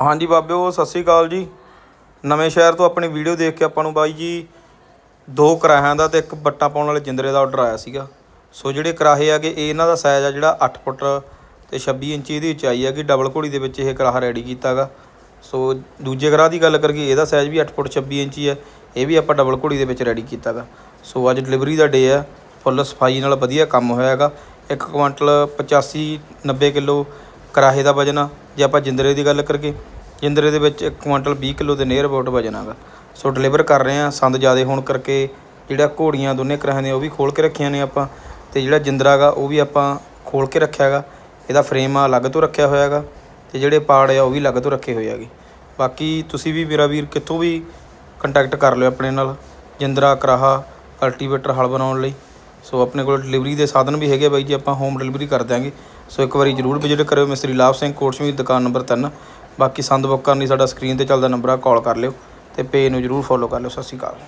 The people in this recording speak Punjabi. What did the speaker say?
ਹਾਂਜੀ ਬਾਬਿਓ ਸਤਿ ਸ੍ਰੀ ਅਕਾਲ ਜੀ। ਨਵੇਂ ਸ਼ਹਿਰ ਤੋਂ ਆਪਣੀ ਵੀਡੀਓ ਦੇਖ ਕੇ ਆਪਾਂ ਨੂੰ ਬਾਈ ਜੀ ਦੋ ਕਰਾਹਿਆਂ ਦਾ ਤੇ ਇੱਕ ਬੱਟਾ ਪਾਉਣ ਵਾਲੇ ਜਿੰਦਰੇ ਦਾ ਆਰਡਰ ਆਇਆ ਸੀਗਾ। ਸੋ ਜਿਹੜੇ ਕਰਾਹੇ ਆਗੇ ਇਹ ਇਹਨਾਂ ਦਾ ਸਾਈਜ਼ ਆ ਜਿਹੜਾ 8 ਫੁੱਟ ਤੇ 26 ਇੰਚੀ ਇਹਦੀ ਉਚਾਈ ਹੈਗੀ। ਡਬਲ ਘੋੜੀ ਦੇ ਵਿੱਚ ਇਹ ਕਰਾਹਾ ਰੈਡੀ ਕੀਤਾਗਾ ਸੋ ਦੂਜੇ ਕਰਾਹ ਦੀ ਗੱਲ ਕਰੀਏ, ਇਹਦਾ ਸਾਈਜ਼ ਵੀ 8 ਫੁੱਟ 26 ਇੰਚੀ ਹੈ। ਇਹ ਵੀ ਆਪਾਂ ਡਬਲ ਘੋੜੀ ਦੇ ਵਿੱਚ ਰੈਡੀ ਕੀਤਾਗਾ ਸੋ ਅੱਜ ਡਿਲੀਵਰੀ ਦਾ ਡੇ ਹੈ। ਫੁੱਲ ਸਫ਼ਾਈ ਨਾਲ ਵਧੀਆ ਕੰਮ ਹੋਇਆ ਹੈਗਾ। ਇੱਕ ਕੁਆਂਟਲ 85 90 ਕਿਲੋ ਕਰਾਹੇ ਦਾ ਵਜਨ ਆ। ਜੇ ਆਪਾਂ ਜਿੰਦਰੇ ਦੀ ਗੱਲ ਕਰੀਏ, ਜਿੰਦਰੇ ਦੇ ਵਿੱਚ ਇੱਕ ਕੁਇੰਟਲ 20 ਕਿਲੋ ਦੇ ਨੀਅਰ ਅਬਾਊਟ ਵਜਨ ਹੈਗਾ। ਸੋ ਡਿਲੀਵਰ ਕਰ ਰਹੇ ਆ ਸੰਦ ਜ਼ਿਆਦੇ ਹੋਣ ਕਰਕੇ ਜਿਹੜਾ ਘੋੜੀਆਂ ਦੋਨੇ ਕਰਾਹਾਂ ਦੀਆਂ ਉਹ ਵੀ ਖੋਲ ਕੇ ਰੱਖੀਆਂ ਨੇ ਆਪਾਂ, ਤੇ ਜਿਹੜਾ ਜਿੰਦਰਾ ਗਾ ਉਹ ਵੀ ਆਪਾਂ ਖੋਲ ਕੇ ਰੱਖਿਆ ਹੈਗਾ। ਇਹਦਾ ਫਰੇਮ ਆ ਅਲੱਗ ਤੋਂ ਰੱਖਿਆ ਹੋਇਆ ਹੈਗਾ, ਤੇ ਜਿਹੜੇ ਪਾੜ ਆ, ਉਹ ਵੀ ਅਲੱਗ ਤੋਂ ਰੱਖੇ ਹੋਏ ਆਗੇ ਬਾਕੀ ਤੁਸੀਂ ਵੀ ਮੇਰਾ ਵੀਰ ਕਿੱਥੋਂ ਵੀ ਕੰਟੈਕਟ ਕਰ ਲਿਓ ਆਪਣੇ ਨਾਲ, ਜਿੰਦਰਾ ਕਰਾਹਾ ਕਲਟੀਵੇਟਰ ਹਲ ਬਣਾਉਣ ਲਈ। ਸੋ ਆਪਣੇ ਕੋਲ ਡਿਲੀਵਰੀ ਦੇ ਸਾਧਨ ਵੀ ਹੈਗੇ ਬਾਈ ਜੀ, ਆਪਾਂ ਹੋਮ ਡਿਲੀਵਰੀ ਕਰ ਦਿਆਂਗੇ। ਸੋ ਇੱਕ ਵਾਰੀ ਜਰੂਰ ਵਿਜ਼ਿਟ ਕਰਿਓ ਮਿਸਤਰੀ ਲਾਭ ਸਿੰਘ ਕੋਟਸ਼ਮੀ ਦੁਕਾਨ ਨੰਬਰ 3 ਬਾਕੀ ਸੰਦ ਬੁੱਕ ਕਰਨ ਲਈ ਸਾਡਾ ਸਕਰੀਨ ਤੇ ਚੱਲਦਾ ਨੰਬਰ ਆ ਕਾਲ ਕਰ ਲਿਓ ਤੇ ਪੇਜ ਨੂੰ ਜਰੂਰ ਫੋਲੋ ਕਰ ਲਿਓ। ਸਤਿ ਸ਼੍ਰੀ ਅਕਾਲ।